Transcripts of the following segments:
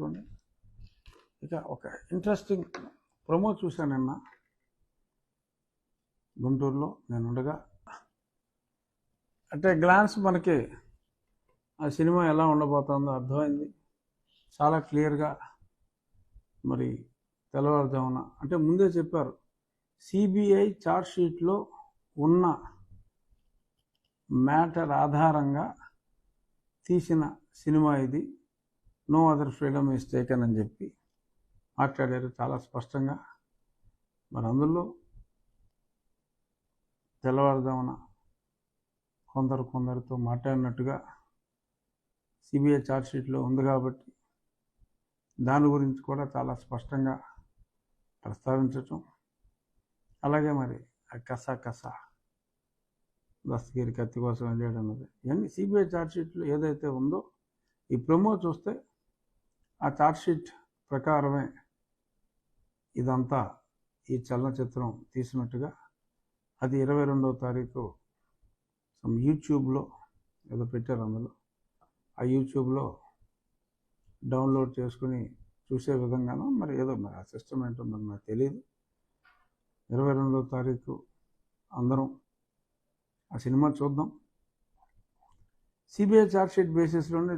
చేసుకోండి ఇక ఒక ఇంట్రెస్టింగ్ ప్రమో చూశాను నిన్న. గుంటూరులో నేను ఉండగా. అంటే గ్లాన్స్ మనకి ఆ సినిమా ఎలా ఉండబోతుందో అర్థమైంది. చాలా క్లియర్గా మరి తెల్లవారుజామున అంటే ముందే చెప్పారు. సిబిఐ షీట్లో ఉన్న మ్యాటర్ ఆధారంగా తీసిన సినిమా ఇది. No other freedom is taken అని చెప్పి మాట్లాడారు చాలా స్పష్టంగా. మరి అందులో తెల్లవారుదామన కొందరు కొందరితో మాట్లాడినట్టుగా సిబిఐ ఛార్జ్షీట్లో ఉంది కాబట్టి దాని గురించి కూడా చాలా స్పష్టంగా ప్రస్తావించటం. అలాగే మరి ఆ కస కస దస్తగిరి కత్తి కోసం వెళ్ళాడు అన్నది. ఇవన్నీ సిబిఐ ఛార్జ్షీట్లో ఏదైతే ఉందో ఈ ప్రమో చూస్తే ఆ చార్జ్షీట్ ప్రకారమే ఇదంతా ఈ చలనచిత్రం తీసినట్టుగా అది ఇరవై రెండవ తారీఖు సమ్ యూట్యూబ్లో ఏదో పెట్టారు అందులో. ఆ యూట్యూబ్లో డౌన్లోడ్ చేసుకుని చూసే విధంగానో మరి ఏదో మరి ఆ సిస్టమ్ ఏంటో మరి నాకు తెలియదు ఇరవై రెండవ తారీఖు అందరం ఆ సినిమా చూద్దాం. సిబిఐ ఛార్జ్షీట్ బేసిస్లోనే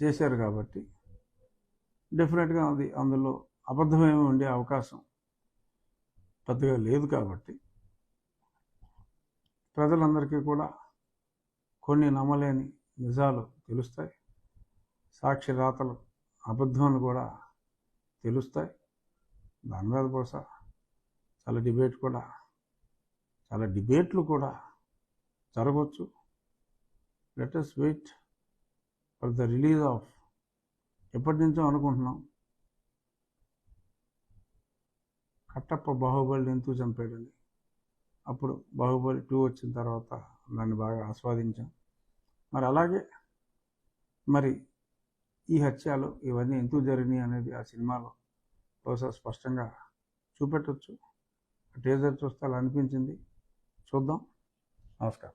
చేశారు కాబట్టి డెఫినెట్గా అది అందులో అబద్ధమేమి ఉండే అవకాశం పెద్దగా లేదు కాబట్టి ప్రజలందరికీ కూడా కొన్ని నమ్మలేని నిజాలు తెలుస్తాయి. సాక్షి రాతలు అబద్ధాలు కూడా తెలుస్తాయి. దాని మీద బహుశా చాలా డిబేట్ కూడా చాలా డిబేట్లు కూడా జరగవచ్చు. Latest wait for the release of ఎప్పటి నుంచో అనుకుంటున్నాం. కట్టప్ప బాహుబలిని ఎందుకు చంపాడని అప్పుడు బాహుబలి టూ వచ్చిన తర్వాత దాన్ని బాగా ఆస్వాదించాం. మరి అలాగే మరి ఈ హత్యలు ఇవన్నీ ఎందుకు జరిగినాయి అనేది ఆ సినిమాలో బహుశా స్పష్టంగా చూపెట్టచ్చు. టీజర్ చూస్తే అలా అనిపించింది. చూద్దాం. నమస్కారం.